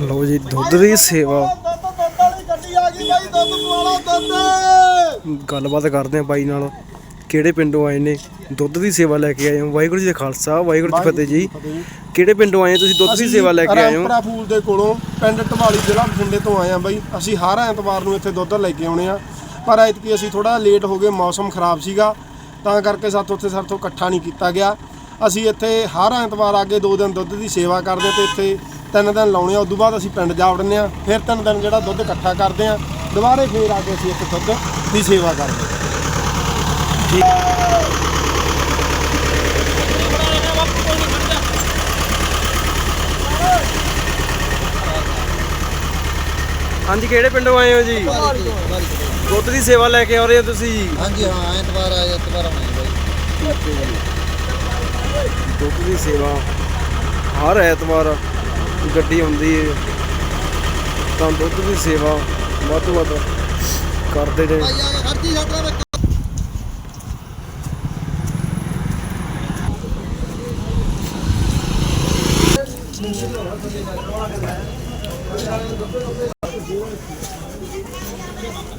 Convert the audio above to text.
ਲਾ ਜੀ ਦੁੱਧ ਦੀ ਸੇਵਾ। ਗੱਲਬਾਤ ਕਰਦੇ ਆ ਬਾਈ ਨਾਲ। ਕਿਹੜੇ ਪਿੰਡੋਂ ਆਏ ਨੇ? ਦੁੱਧ ਦੀ ਸੇਵਾ ਲੈ ਕੇ ਆਏ ਹੋ। ਵਾਹਿਗੁਰੂ ਜੀ ਦਾ ਖਾਲਸਾ ਵਾਹਿਗੁਰੂ ਜੀ ਫਤਿਹ ਜੀ। ਕਿਹੜੇ ਪਿੰਡੋਂ ਆਏ ਤੁਸੀਂ ਦੁੱਧ ਦੀ ਸੇਵਾ ਲੈ ਕੇ ਆਏ ਹੋ। ਰਾਮਪੁਰਾ ਫੂਲ ਦੇ ਕੋਲੋਂ ਪਿੰਡ ਢਵਾਲੀ ਜ਼ਿਲ੍ਹਾ ਬਠਿੰਡੇ ਤੋਂ ਆਏ ਆ ਬਾਈ। ਅਸੀਂ ਹਰ ਐਤਵਾਰ ਨੂੰ ਇੱਥੇ ਦੁੱਧ ਲੈ ਕੇ ਆਉਣੇ ਆ ਪਰ ਐਤਕੀ ਅਸੀਂ ਥੋੜਾ ਲੇਟ ਹੋ ਗਏ ਮੌਸਮ ਖਰਾਬ ਸੀਗਾ। ਤਾਂ ਕਰਕੇ ਸਾਥੋਂ ਉੱਥੇ ਸਾਥੋਂ ਇਕੱਠਾ ਨਹੀਂ ਕੀਤਾ ਗਿਆ। ਅਸੀਂ ਇੱਥੇ ਹਰ ਐਤਵਾਰ ਆ ਕੇ ਦੋ ਦਿਨ ਦੁੱਧ ਦੀ ਸੇਵਾ ਕਰਦੇ ਤੇ ਇੱਥੇ ਤਿੰਨ ਦਿਨ ਲਾਉਣੇ ਆ, ਉਦੋਂ ਬਾਅਦ ਅਸੀਂ ਪਿੰਡ ਜਾ ਵੜਨੇ ਆ, ਫਿਰ ਤਿੰਨ ਦਿਨ ਜਿਹੜਾ ਦੁੱਧ ਇਕੱਠਾ ਕਰਦੇ ਆ, ਦੁਬਾਰੇ ਫੇਰ ਆ ਕੇ ਅਸੀਂ ਇੱਥੇ ਦੁੱਧ ਦੀ ਸੇਵਾ ਕਰਦੇ ਹਾਂ ਹਾਂਜੀ ਕਿਹੜੇ ਪਿੰਡੋਂ ਆਏ ਹੋ ਜੀ? ਦੁੱਧ ਦੀ ਸੇਵਾ ਲੈ ਕੇ ਆ ਰਹੇ ਹੋ ਤੁਸੀਂ? ਹਾਂਜੀ ਹਾਂ ਐਤਵਾਰ ਆਏ ਐਤਵਾਰ ਆਉਣੇ ਬਾਈ। ਦੁੱਧ ਦੀ ਸੇਵਾ ਹਰ ਐਤਵਾਰ ਗੱਡੀ ਹੁੰਦੀ ਹੈ ਤਾਂ ਦੁੱਧ ਦੀ ਸੇਵਾ ਵੱਧ ਤੋਂ ਵੱਧ ਕਰਦੇ ਨੇ 何?